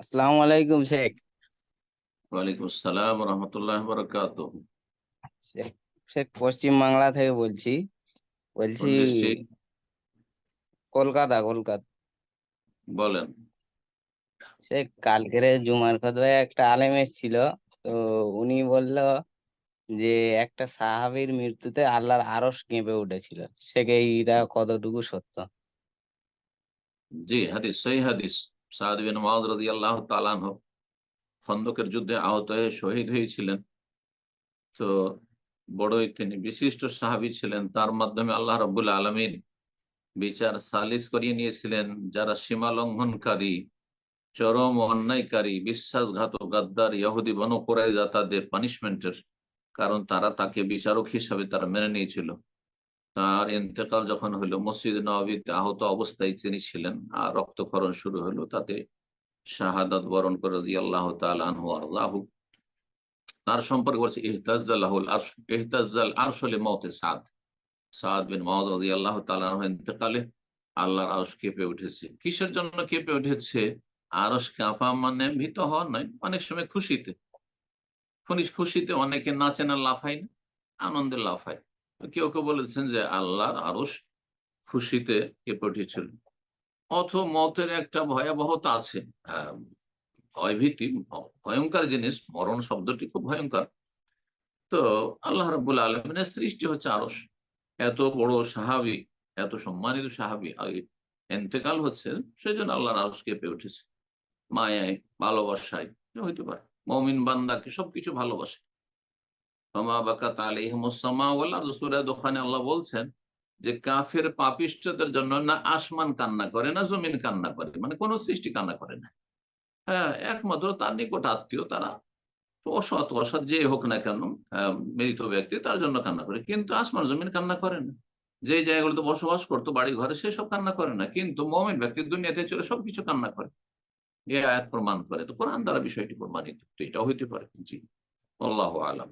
আসসালামু আলাইকুম শেখ। ওয়ালাইকুম আসসালাম রহমতুল্লাহ বরকাত শেখ পশ্চিম বাংলা থেকে বলছি। বলছি কলকাতা কলকাতা। বলেন। কালকের জুমার খুতবায় একটা আলেম এসেছিল তো উনি বলল যে একটা সাহাবীর মৃত্যুতে আল্লাহর আরশ কেঁপে উঠেছিল। শেখ এইটা কতটুকু সত্য? জি হাদিস সহি হাদিস। সাদ বিন মাউদ তাআলা আনহু খন্দকের যুদ্ধে আহত হয়ে শহীদ হয়েছিলেন। তো বড়ই তিনি বিশিষ্ট সাহাবী ছিলেন। তার মাধ্যমে আল্লাহ রাব্বুল আলামিন বিচার সালিস করিয়ে নিয়েছিলেন। যারা সীমা লঙ্ঘনকারী, চরম অন্যায়কারী, বিশ্বাসঘাতক, গাদ্দার, ইহুদি, বন কোরাইজা তাদের পানিশমেন্টের কারণ তারা তাকে বিচারক হিসাবে তারা মেনে নিয়েছিল। তার ইন্তেকাল যখন হলো মসজিদ নবীতে আহত অবস্থায় তিনি ছিলেন আর রক্তক্ষরণ শুরু হলো তাতে শাহাদাত বরণ করে আল্লাহ তালু আল্লাহ তার সম্পর্কে বলছে ইহতাজাল ইহতাজাল আরশলে মতে সাদ। সাদ বিন মহদ আল্লাহ তালাহ ইন্তেকালে আল্লাহর আরশ কেঁপে উঠেছে। কিসের জন্য কেঁপে উঠেছে? আরশ কাঁপা মানে ভীত হওয়া নয়, অনেক সময় খুশিতে। খুশিতে অনেকে নাচে না, লাফায় না, আনন্দে লাফায়। কেউ কেউ বলেছেন যে আল্লাহর আরস খুশিতে কেঁপে উঠেছিল। অথ মতের একটা ভয়াবহতা আছে। ভয়ভীতি, ভয়ঙ্কর জিনিস, মরণ শব্দটি খুব ভয়ঙ্কর। তো আল্লাহ রবুল আলমিনের সৃষ্টি হচ্ছে আরস এত বড় সাহাবি, এত সম্মানিত সাহাবি এন্তেকাল হচ্ছে সেই জন্য আল্লাহর আরস কেঁপে উঠেছে। মায়ায়, ভালোবাসায়, হইতে পারে। মমিন বান্দাকে সবকিছু ভালোবাসে। আল্লাহ বলছেন যে কাফের পাপিষ্টদের জন্য না আসমান কান্না করে, না জমিন কান্না করে মানে সৃষ্টি কান্না করে না। হ্যাঁ একমাত্র তার নিকট আত্মীয়, তারা অসৎ অসৎ যে হোক না কেন মৃত ব্যক্তি তার জন্য কান্না করে, কিন্তু আসমান, জমিন কান্না করে না। যে জায়গাগুলোতে বসবাস করতো, বাড়ি ঘরে সেসব কান্না করে না, কিন্তু মমিন ব্যক্তি দুনিয়াতে চলে সবকিছু কান্না করে। এ আয়াত প্রমাণ করে। তো কোরআন দ্বারা বিষয়টি প্রমাণিত এটা হইতে পারে। জি, আল্লাহ আলম।